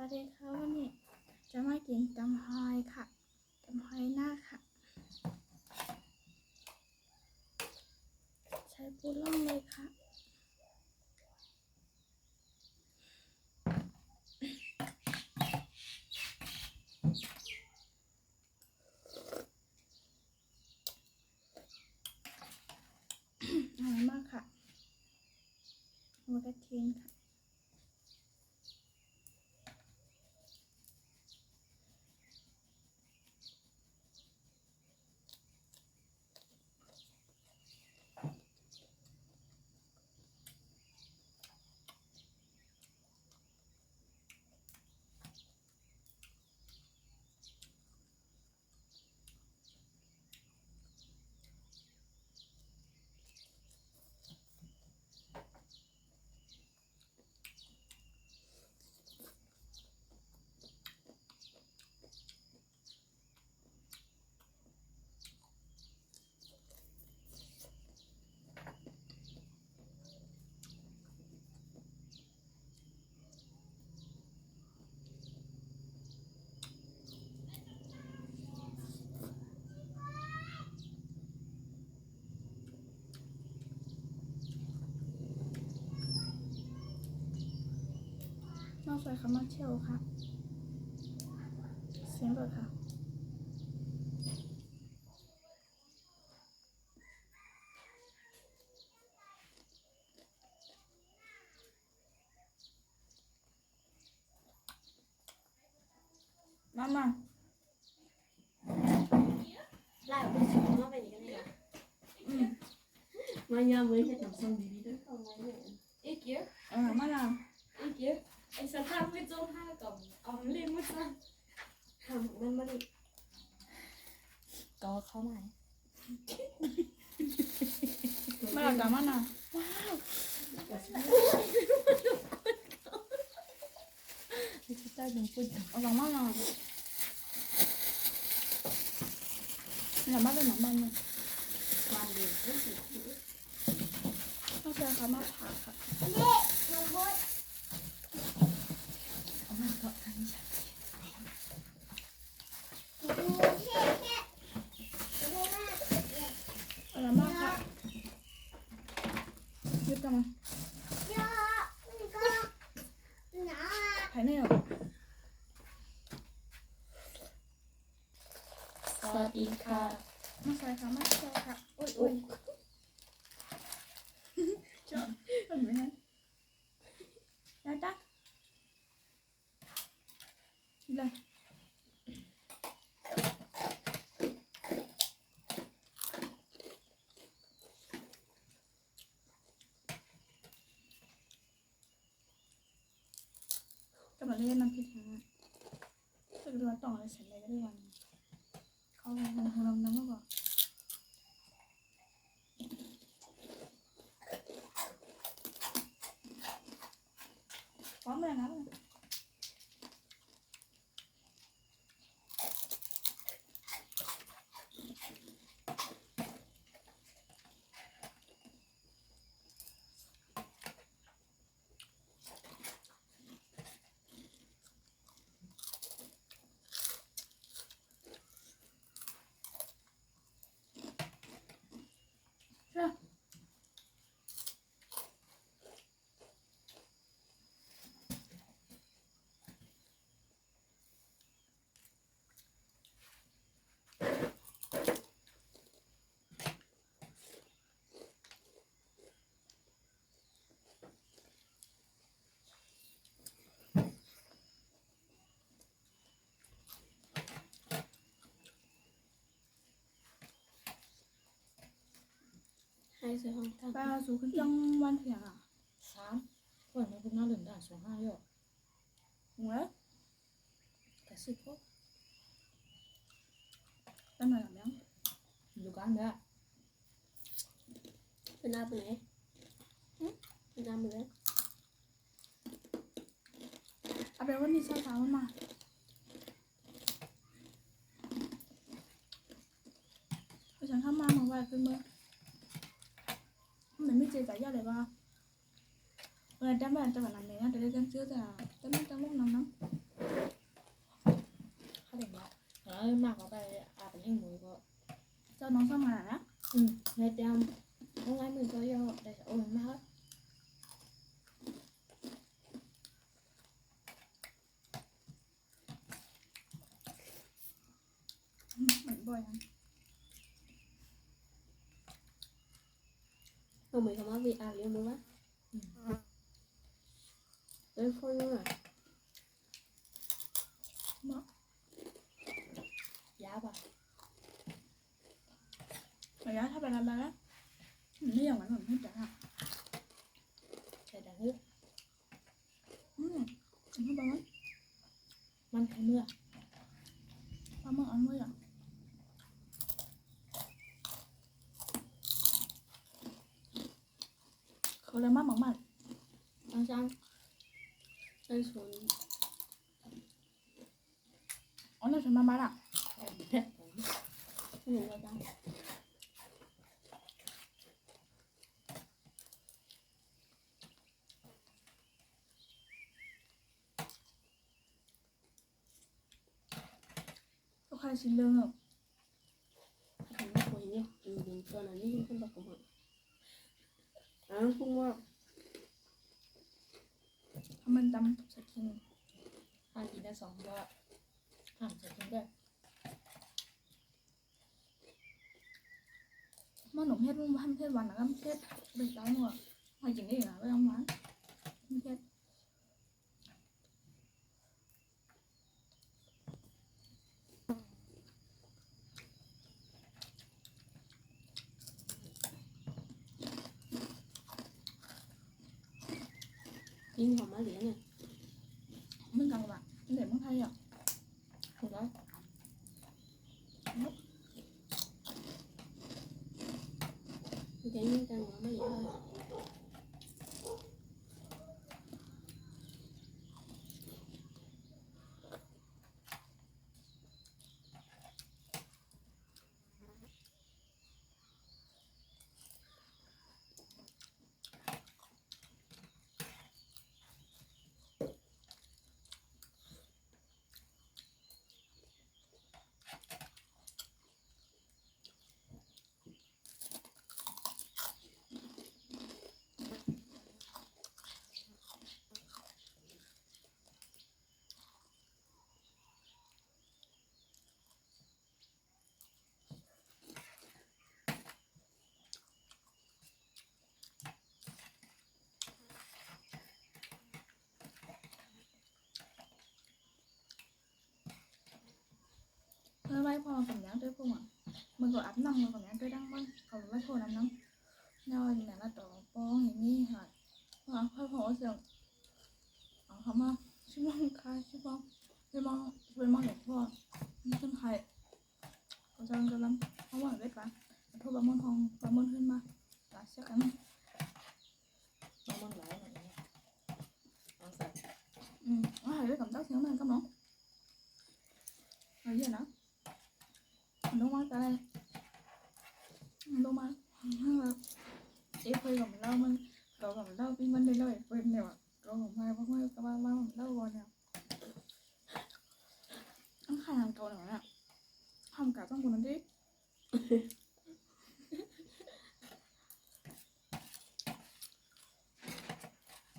วัสดีค่ะวันนี้จะมากินตำหอยค่ะตำหอยหน้าค่ะ ใช้ปูล่องเลยค่ะอร่อยมากค่ะหัวกระเทียมค่ะ นอกจากคำว่าเที่ยวค่ะเสียงรถค่ะมามาไล่ออกไปสิมาไปนี่กันเลยเหรออืมมายามเลยเฮ็ดน้ำส้มดีๆเด้วยเอาไว้เนี่ย Ik keer, เออมาลา ik keer. Ik zat haar met zo'n haar kan. Alleen moet zijn. ทำมันมาดิก็เข้ามามาลากับมานาเอาสองมานาอย่ามาเป็นหนังมันเลยความเร็วก็สินอกจากคำว่าผักค่ะเอามาก็ทำฉัน อร่อยมากค่ะยึดกันมาไผ่เนี่ยสวัสดีค่ะมาใส่ค่ะมาใส่ค่ะอุ้ยอุ้ยชอบเห็นไหมฮะยายตักเลย กำลัง เล่นน้ำพริกนะตึกเรือต่อเลยเสร็จเลยก็ได้วันเขาลองลองลองน้ำมาก่อนพร้อมเลยนะเชื่อ ให้ซื้อของตั้งป้าสูขึ้นจังวันเถียงอะสามวันนี้คุณน้าเหลืองด่านสองห้าเยอะหัวแต่สิบพวกตั้งหน่อยหลังยังอยู่กันเด้อเป็นหน้าเป็นไหนเป็นหน้ามือเอาเป็นว่านี่เช้าเช้ามันมาเพราะฉันเข้ามาเมื่อวานเป็นเมื่อ ด้กันชื่อแต่แต่ไม่จำพวกน้ำน้ำ ơi mà có bài à bánh anh mới có เจ้าน้องสมานะ ừ ngày đêm không ai mình có vô để ôi má hết อืมเหมือนบ่อยนะ không mình không có bị à liêu nữa ừ. Đấy thôi nữa เนาะ giá bà ระยะถ้าไปแล้วแล้วนี่อย่างนั้นเหมือนไม่จ๋าอะ để đánh nước อืมไม่บอกว่ามัน thấy mưa ปลาหมึกอันเมื่ออย่างเขาเลยมากมากม นั่นสวนอ๋อนั่นสวนมาบ้านอะหนูก็ได้ก็ค่าสิเลิกทำไม่ควรเนี่ยอยู่ตอนนั้นนี่ยังเป็นแบบกูอะอ้าวคุณว่า มันดำสกิน ăn chỉ là sống và ăn sẽ không được เมื่อหนุ่มเฮ็ดมันทำเฮ็ดวันนะก็เฮ็ดไปร้านหัวมากินได้อยู่นะไม่ต้องหวานเฮ็ด nhưng còn má liền này มึงกังวะเด็กมึงไทยอะ không có cái những căn mà mấy vậy thôi Thôi bay phò cầm nhãn tới không ạ. Mình có áp năng mà cầm nhãn tới đăng vâng Còn bay phò nằm nóng Rồi mẹ là tổ bó hình như hả Và hơi phò sừng Ờ không à Chứ mong khai chứ mong Chứ mong Chứ mong để phò Chân hại Có chân cho lắm. Không mà biết bạn Thôi bà môn hồng Bà môn hơn mà. Đã sẽ cắn nó mang lại rồi ăn sạch Ừ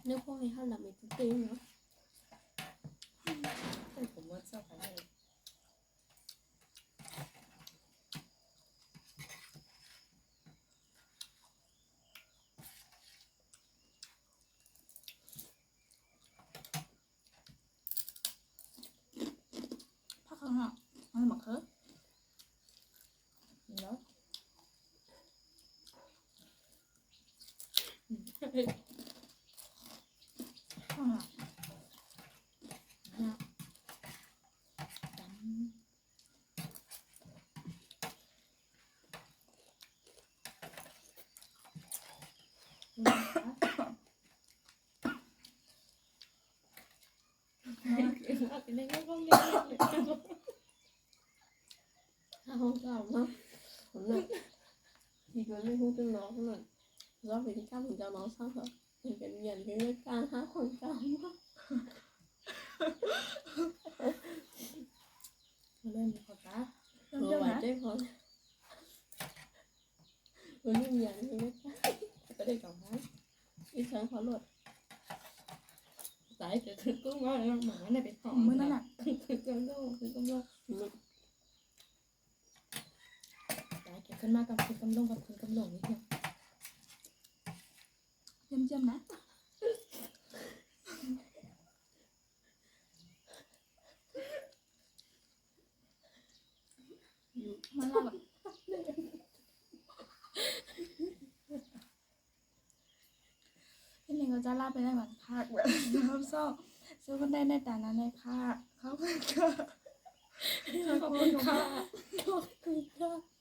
nếu không thì hơn là mình tự tin nữa Tôi cũng muốn sao phải này. Phát không nào Nó là mặc 이거는 힘든 너는 너한테 까는 자 넣어서 이게 미안 이게 깐 하고 까마 lên một cả vừa bài tiếp thôi vừa nhìn nhận thì nó cái đây còn thấy đi sang khó luật tại cái thứ cứ nói là mãi này bị khó mới nó nặng cứ cứ cứ cứ cứ เกิดขึ้นมากับคือกำลังกับคือกำลงนี่เดียวเยี่ยมเยี่ยมๆนะมาเล่าแบบที่นี่ก็จะลาไปได้เหมือนภาคแบบน้ำซ้อซื้อคนได้ในแต่นั้นในภาคเขาก็ขอบคุณค่ะขอบคุณค่ะ